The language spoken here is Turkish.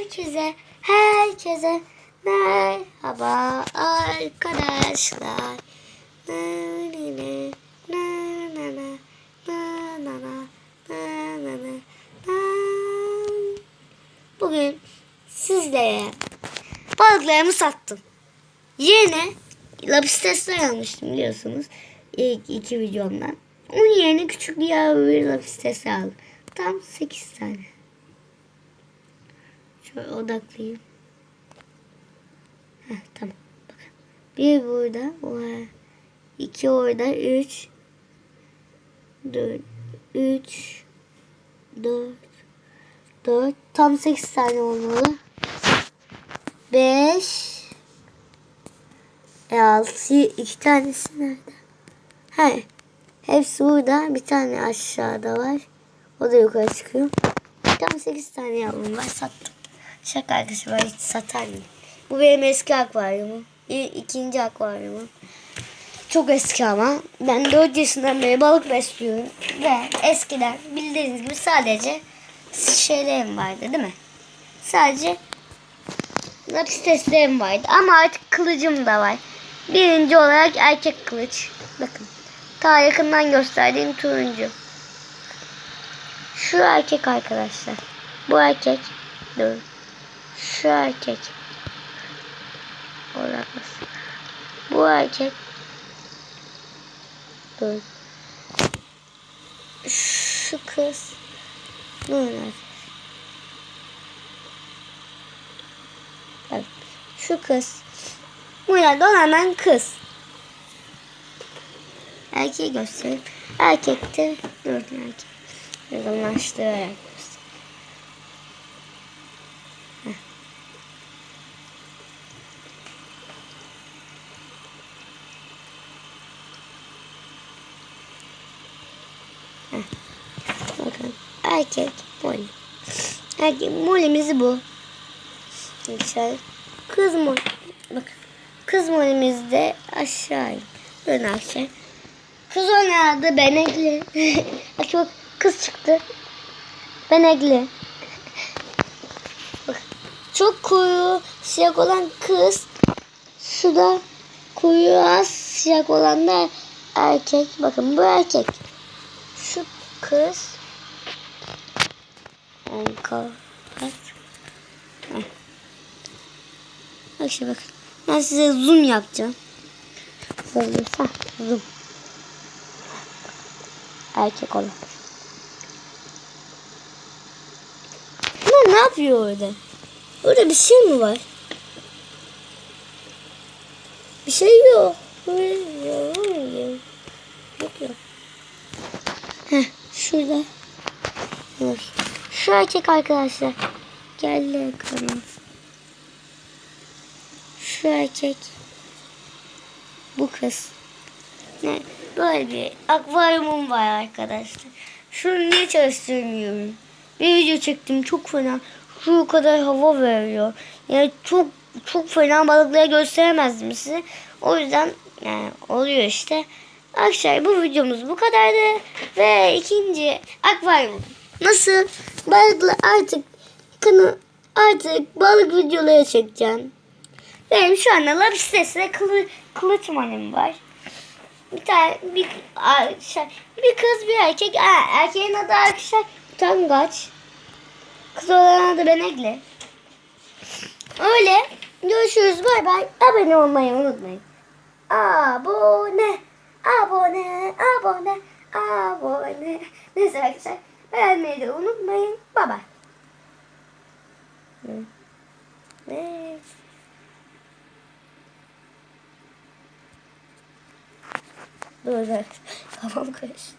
Herkese, herkese merhaba arkadaşlar. Na na na, na na na, na na na, na na na, na. Bugün sizlere balıklarımı sattım. Yerine lapis testler almıştım biliyorsunuz. İlk iki videomdan. Onun yerine küçük bir yavru bir lapis testi aldım. Tam 8 tane. Şöyle odaklayayım. Heh, tamam. Bakın. Bir burada var. İki orada. Üç. Dört. Üç. Dört. Dört. Tam sekiz tane olmalı. Beş. E, altı. iki tanesi nerede? He. Hepsi burada. Bir tane aşağıda var. O da yukarı çıkıyor. Tam 8 tane yavrum var sattım. Şaka arkadaşı var hiç satar mıyım? Bu benim eski akvaryumum. İkinci akvaryumum. Çok eski ama. Ben 4 yaşından beri balık besliyorum. Ve eskiden bildiğiniz gibi sadece şeylerim vardı değil mi? Sadece lapis testlerim vardı. Ama artık kılıcım da var. Birinci olarak erkek kılıç. Bakın. Ta yakından gösterdiğim turuncu. Şu erkek arkadaşlar. Bu erkek. Dur. Şu erkek. Odaklasın. Bu erkek. Dur. Şu kız. Dur. Bak. Şu kız. Bu hemen kız. Erkeği göstereyim. Erkekte dört erkek. Yakınlaştırarak göster. Bakın erkek moli. Erkek molimiz bu. Aşağı. Kız mol. Bakın. Kız molimiz de aşağı. Dön aşağı. Kız oynadı benekli. bak kız çıktı. Benekli. Çok kuyruğu siyah olan kız. Şu da kuyruğu az siyah olan da erkek. Bakın bu erkek. Şu kız. On kapat. Bak şimdi bakın. Ben size zoom yapacağım. Böyle heh, zoom erkek olan. Bunlar ne yapıyor orada? Orada bir şey mi var? Bir şey yok. Yok yok. Heh, şurada. Dur. Şu erkek arkadaşlar. Gel bakalım. Şu erkek. Bu kız. Ne? Böyle bir akvaryumum var arkadaşlar. Şunu niye çalıştırmıyorum? Bir video çektim çok fena. Şu kadar hava veriyor. Yani çok çok fena balıkları gösteremezdim size. O yüzden yani oluyor işte. Arkadaşlar bu videomuz bu kadardı. Ve ikinci akvaryum. Nasıl? Balıkla artık kanı artık balık videoları çekeceğim. Benim şu anda lapis testine kılı, kılıç malim var bir tane bir, bir kız bir erkek. Aa, erkeğin adı arkadaşlar Utangaç. Kız olan adı Benekli. Öyle. Görüşürüz. Bay bay. Abone olmayı unutmayın. Abone. Abone. Abone. Abone. Neyse arkadaşlar. Beğenmeyi de unutmayın. Bay bay. Ne? Dur dur. Kafam karıştı.